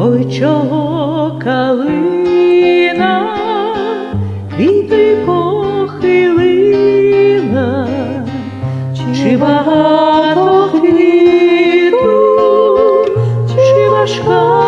ой чого калина, квіти похилила, чи багато квіту, чи важка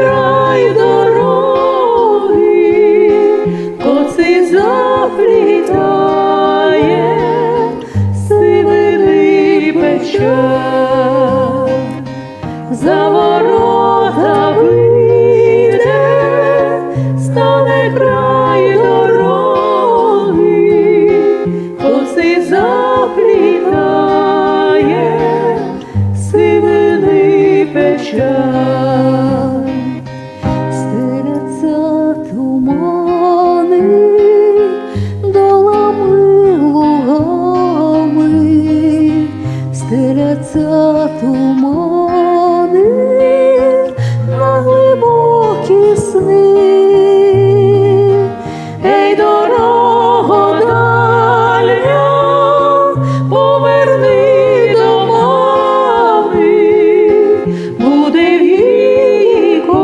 край дороги, коси заплітає, сивини печаль. За ворота вийде, стане край дороги, коси заплітає, сивини печаль. затуманив на глибокі сни, Ей, дорого даля, поверни до мами, буде віко.